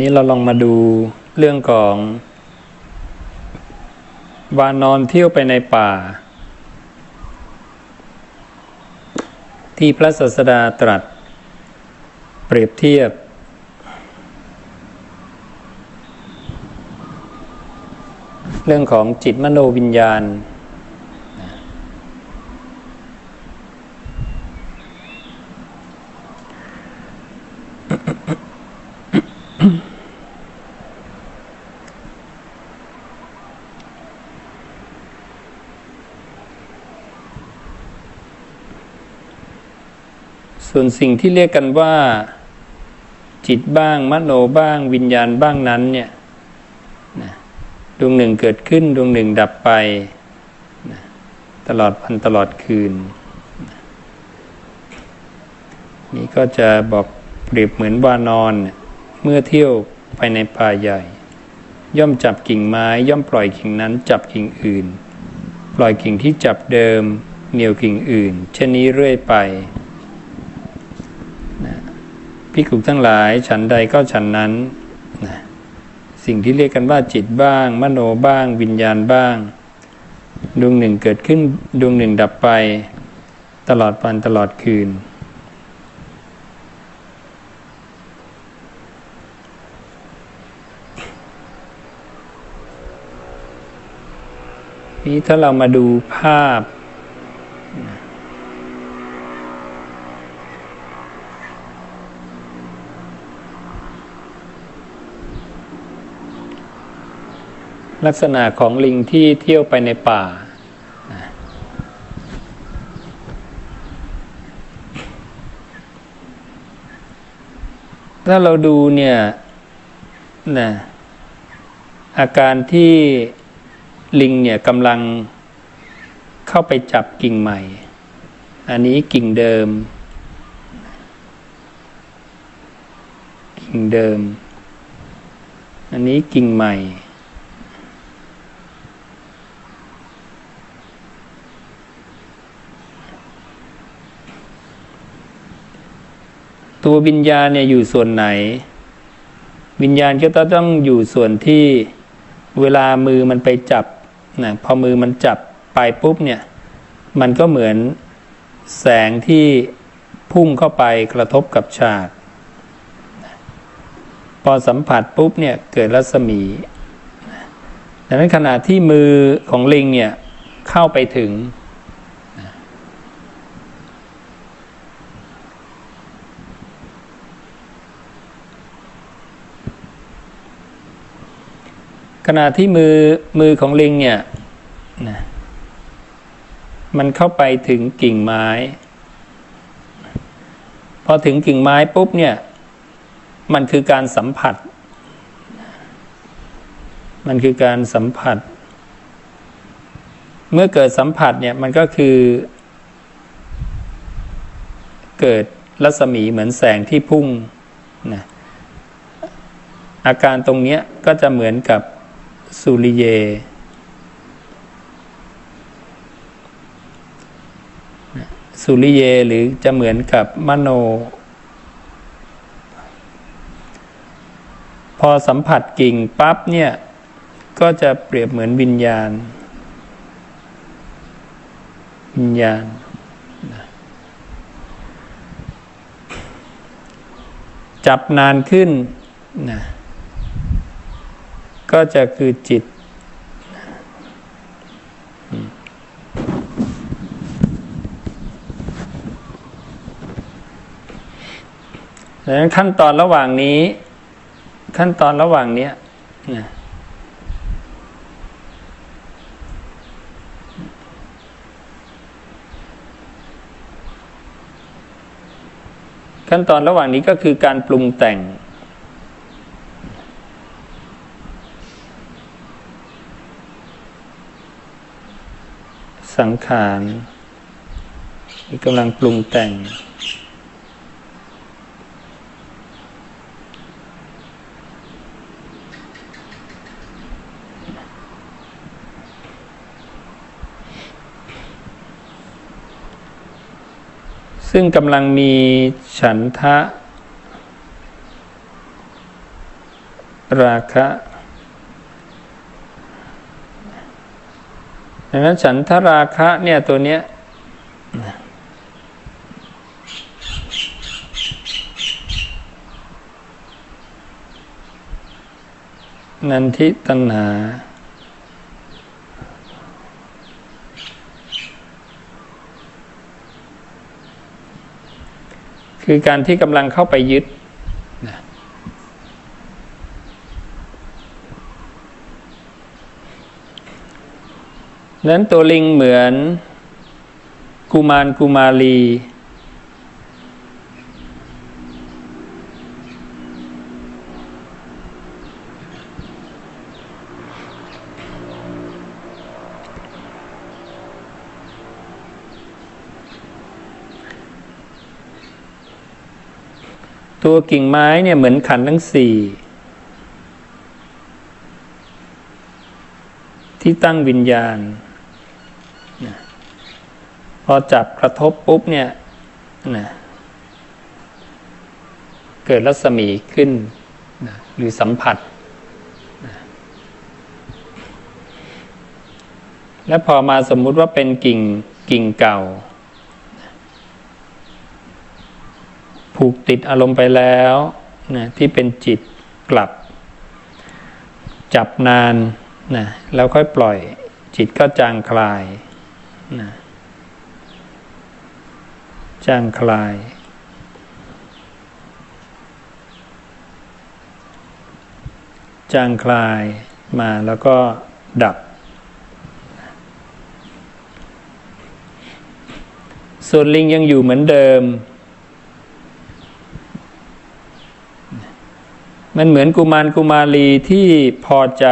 นี้เราลองมาดูเรื่องของวานอนเที่ยวไปในป่า ที่พระศาสดาตรัส เปรียบเทียบ เรื่องของจิตมโนวิญญาณ ส่วนสิ่งที่เรียกกันว่า จิตบ้างมโนบ้าง วิญญาณบ้างนั้นเนี่ยนะดวงหนึ่งเกิดขึ้นดวงหนึ่งดับไปนะตลอดวันตลอดคืนนะนี่ก็จะบอกเปรียบเหมือนว่านอนเนเมื่อเที่ยวไปในป่าใหญ่ ย่อมจับกิ่งไม้ ย่อมปล่อยกิ่งนั้นจับกิ่งอื่น ปล่อยกิ่งที่จับเดิมเหนี่ยวกิ่งอื่น เช่นนี้เรื่อยไป พิกุทั้งหลายฉันใดก็ฉันนั้นนะสิ่งที่เรียกกันว่าจิตบ้าง มโนบ้าง วิญญาณบ้าง ดวงหนึ่งเกิดขึ้นดวงหนึ่งดับไป ตลอดวันตลอดคืน นี้ถ้าเรามาดูภาพ ลักษณะของลิงที่เที่ยวไปในป่า ถ้าเราดูเนี่ยนะอาการที่ลิงเนี่ยกำลังเข้าไปจับกิ่งใหม่ อันนี้กิ่งเดิม กิ่งเดิม อันนี้กิ่งใหม่ ตัววิญญาณเนี่ยอยู่ส่วนไหน วิญญาณก็ต้องอยู่ส่วนที่เวลามือมันไปจับนะพอมือมันจับไปปุ๊บเนี่ย มันก็เหมือนแสงที่พุ่งเข้าไปกระทบกับฉาก พอสัมผัสปุ๊บเนี่ยเกิดรัศมีดังนั้นขณะที่มือของลิงเนี่ยเข้าไปถึง ขณะที่มือมือของลิงเนี่ยนะมันเข้าไปถึงกิ่งไม้ พอถึงกิ่งไม้ปุ๊บเนี่ย มันคือการสัมผัส มันคือการสัมผัส เมื่อเกิดสัมผัสเนี่ยมันก็คือ เกิดรัศมีเหมือนแสงที่พุ่งนะอาการตรงนี้ก็จะเหมือนกับ สุริเย สุริเยหรือจะเหมือนกับมโน พอสัมผัสกิ่งปั๊บเนี่ย ก็จะเปรียบเหมือนวิญญาณ วิญญาณจับนานขึ้นนะ ก็จะคือจิต ดังนั้นขั้นตอนระหว่างนี้ ขั้นตอนระหว่างเนี้นะขั้นตอนระหว่างนี้ก็คือการปรุงแต่ง สังขารที่กำลังปรุงแต่ง ซึ่งกำลังมีฉันทะ ราคะ ดังนั้นฉันทราคะเนี่ยตัวเนี้ยนันทิตัณหา คือการที่กำลังเข้าไปยึด นั้นตัวลิงเหมือนกุมารกุมารี ตัวกิ่งไม้เนี่ยเหมือนขันทั้งสี่ที่ตั้งวิญญาณ พอจับกระทบปุ๊บเนี่ยนะเกิดรัศมีขึ้นนะหรือสัมผัสนะและพอมาสมมุติว่าเป็นกิ่งกิ่งเก่า ผูกติดอารมณ์ไปแล้วนะที่เป็นจิตกลับ จับนานนะแล้วค่อยปล่อยจิตก็จางคลายนะ จางคลาย จางคลายมาแล้วก็ดับ ส่วนลิงยังอยู่เหมือนเดิม มันเหมือนกุมารกุมารีที่พอใจ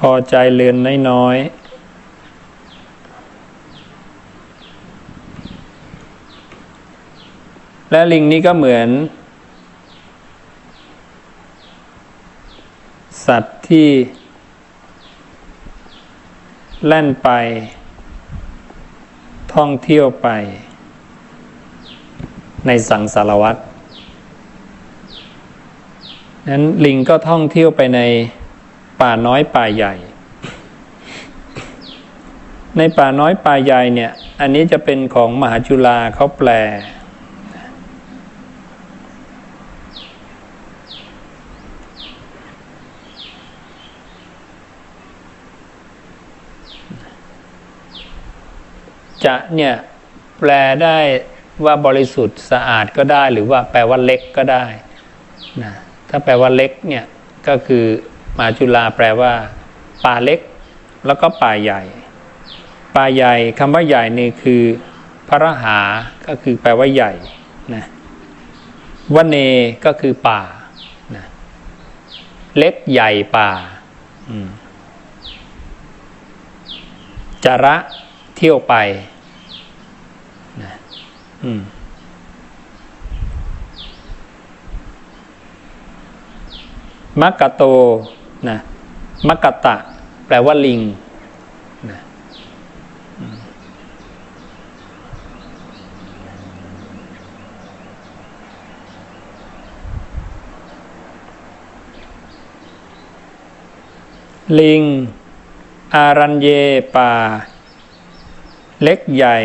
พอใจเลือนน้อยๆ และลิงนี้ก็เหมือน สัตว์ที่ แล่นไป ท่องเที่ยวไป ในสังสารวัตรนั้นลิงก็ท่องเที่ยวไปในป่าน้อยป่าใหญ่ ในป่าน้อยป่าใหญ่เนี่ย อันนี้จะเป็นของมหาจุฬาเขาแปล จะเนี่ยแปลได้ว่าบริสุทธิ์สะอาดก็ได้ หรือว่าแปลว่าเล็กก็ได้นะถ้าแปลว่าเล็กเนี่ยก็คือมาจุฬาแปลว่า ป่าเล็ก แล้วก็ป่าใหญ่ ป่าใหญ่คำว่าใหญ่นี่คือพระหาก็คือแปลว่าใหญ่นะวเนก็คือป่านะเล็กใหญ่ป่าจระเที่ยวไป มักกะโตนะมักกะตะ แปลว่าลิงนะลิง อารัญเยป่า เล็กใหญ่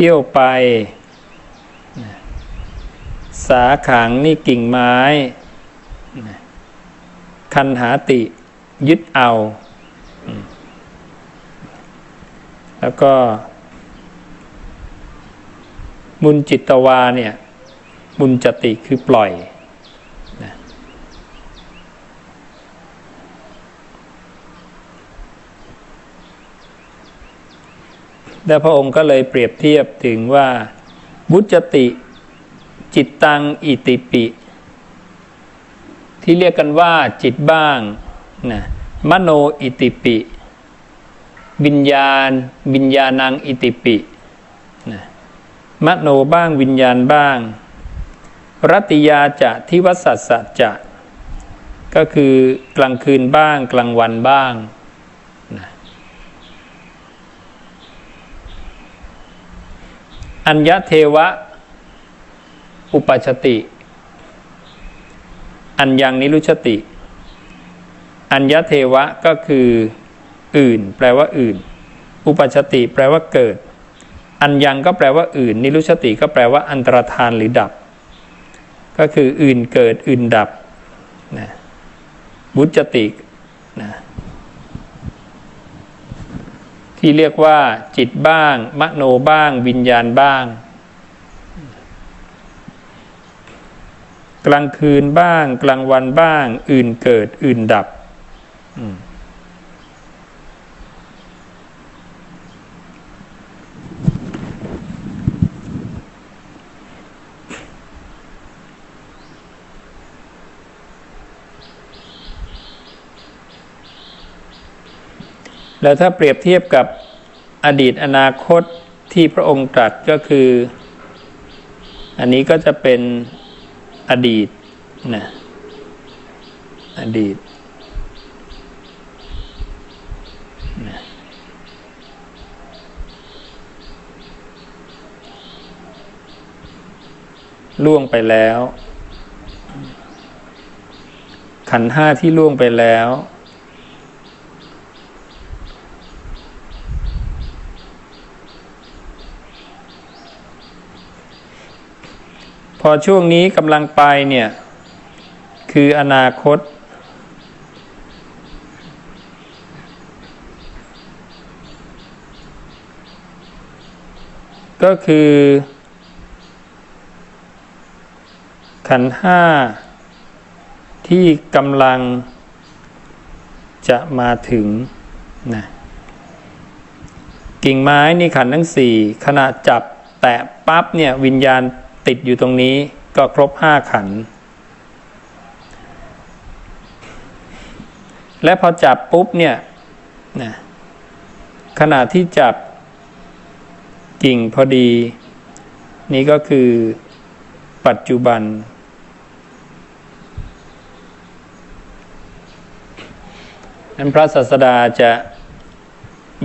เที่ยวไป สาขังนี่กิ่งไม้ คันหาติยึดเอา แล้วก็ มุนจิตวาเนี่ย มุนจติคือปล่อย แล้วพระองค์ก็เลยเปรียบเทียบถึงว่า บุจติ จิตตังอิติปิ ที่เรียกกันว่าจิตบ้างนะมโนอิติปิวิญญาณวิญญาณังอิติปินะมโนบ้างวิญญาณบ้าง รติยาจะทิวสัสสะจะ ก็คือกลางคืนบ้างกลางวันบ้างนะ อัญญเทวะ อุปชติ อัญญังนิรุชติ อัญญเทวะก็คืออื่น แปลว่าอื่น อุปชติแปลว่าเกิด อัญญังก็แปลว่าอื่น นิรุชติก็แปลว่าอันตรธานหรือดับ ก็คืออื่นเกิดอื่นดับนะบุจตินะ ที่เรียกว่าจิตบ้าง มโนบ้าง วิญญาณบ้าง กลางคืนบ้าง กลางวันบ้าง อื่นเกิดอื่นดับ แล้วถ้าเปรียบเทียบกับอดีตอนาคตที่พระองค์ตรัสก็คือ อันนี้ก็จะเป็นอดีตนะอดีตนะล่วงไปแล้ว ขันห้าที่ล่วงไปแล้ว พอช่วงนี้กำลังไปเนี่ย คืออนาคต ก็คือ ขันห้า ที่กำลังจะมาถึงนะกิ่งไม้นี่ขันทั้งสี่ขณะจับแตะปั๊บเนี่ยวิญญาณ ติดอยู่ตรงนี้ก็ครบห้าขัน และพอจับปุ๊บเนี่ยนะขณะที่จับกิ่งพอดี นี่ก็คือปัจจุบัน นั้นพระศาสดาจะ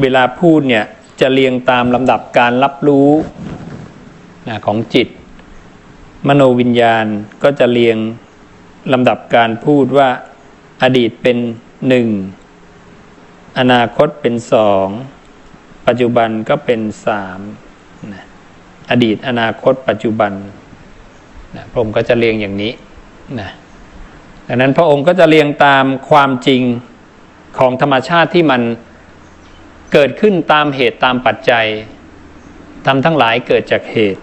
เวลาพูดเนี่ยจะเรียงตามลำดับการรับรู้นะของจิต มโนวิญญาณก็จะเรียงลำดับการพูดว่า อดีตเป็นหนึ่งอนาคตเป็นสองปัจจุบันก็เป็นสามนะอดีตอนาคตปัจจุบันนะพระองค์ก็จะเรียงอย่างนี้นะดังนั้นพระองค์ก็จะเรียงตามความจริงของธรรมชาติที่มันเกิดขึ้นตามเหตุตามปัจจัยทำทั้งหลายเกิดจากเหตุ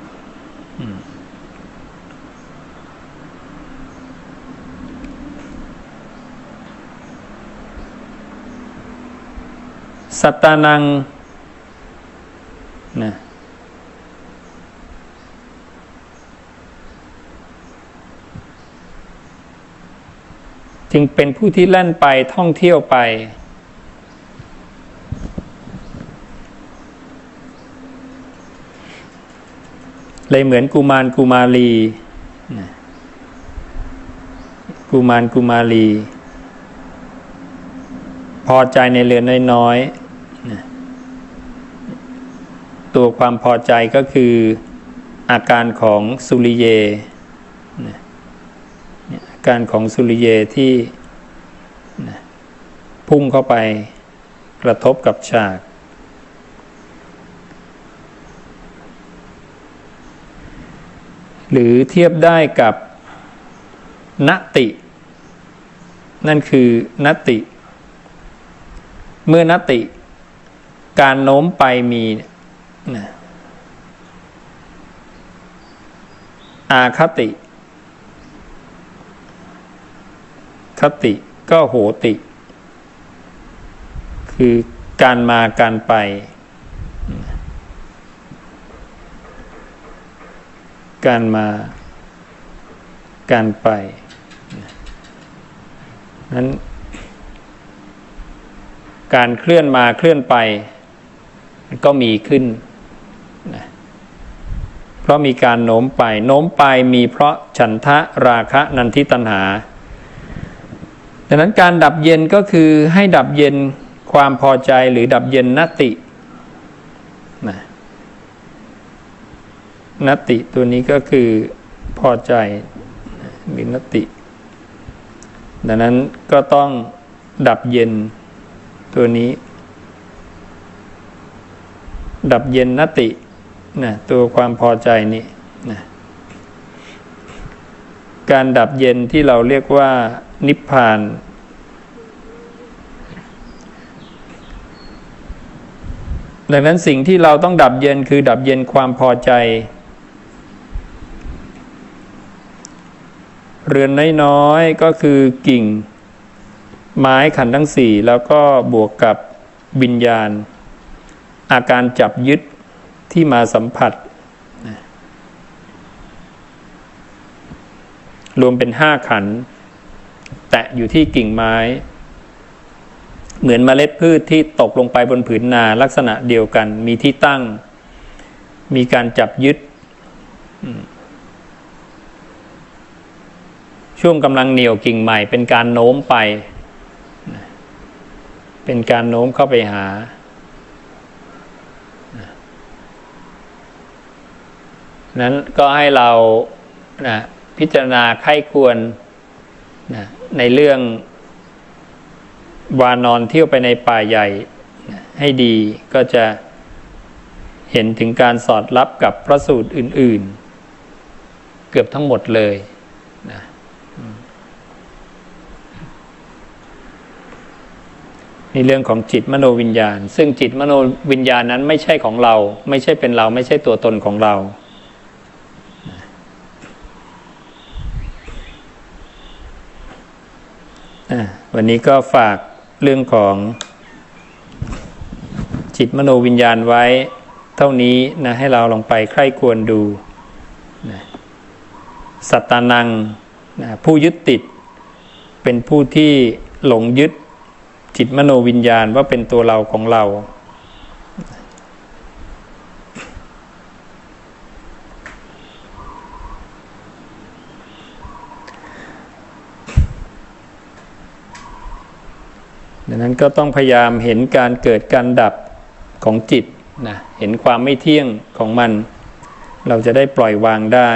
สัตตานังนะจึงเป็นผู้ที่แล่นไปท่องเที่ยวไป เลยเหมือนกุมารกุมารีกุมารกุมารี พอใจในเรือนน้อยๆ ตัวความพอใจก็คืออาการของสุริเยอาการของสุริเยที่พุ่งเข้าไปกระทบกับฉาก หรือเทียบได้กับนติ นั่นคือนติ เมื่อนติ การโน้มไปมี นะอาคติ คติก็โหติ คือการมาการไป การมา การไปนั้น การเคลื่อนมาเคลื่อนไป ก็มีขึ้น ราะมีการโน้มไป โน้มไปมีเพราะฉันทะราคะนันทิตัณหา ดังนั้นการดับเย็นก็คือให้ดับเย็นความพอใจหรือดับเย็นนตินะนติตัวนี้ก็คือพอใจหรือนติ ดังนั้นก็ต้องดับเย็นตัวนี้ ดับเย็นนติ นะตัวความพอใจนี้นะการดับเย็นที่เราเรียกว่านิพพาน ดังนั้นสิ่งที่เราต้องดับเย็นคือดับเย็นความพอใจ เรือนน้อยๆก็คือกิ่ง ไม้ขันทั้งสี่แล้วก็บวกกับวิญญาณ อาการจับยึด ที่มาสัมผัส รวมเป็นห้าขัน แตะอยู่ที่กิ่งไม้ เหมือนเมล็ดพืชที่ตกลงไปบนผืนนาลักษณะเดียวกัน มีที่ตั้ง มีการจับยึด ช่วงกำลังเหนี่ยวกิ่งใหม่ เป็นการโน้มไป เป็นการโน้มเข้าไปหา นั้นก็ให้เรานะพิจารณาไข้ควรนะในเรื่องวานอนเที่ยวไปในป่าใหญ่นะให้ดีก็จะเห็นถึงการสอดรับกับพระสูตรอื่น ๆ เกือบทั้งหมดเลยนะนี่เรื่องของจิตมโนวิญญาณ ซึ่งจิตมโนวิญญาณนั้นไม่ใช่ของเรา ไม่ใช่เป็นเรา ไม่ใช่ตัวตนของเรา วันนี้ก็ฝากเรื่องของจิตมโนวิญญาณไว้เท่านี้นะให้เราลองไปใคร่ควรดูนะสัตตานังนะผู้ยึดติด เป็นผู้ที่หลงยึดจิตมโนวิญญาณว่าเป็นตัวเราของเรา นั้นก็ต้องพยายามเห็นการเกิดการดับของจิตนะเห็นความไม่เที่ยงของมัน เราจะได้ปล่อยวางได้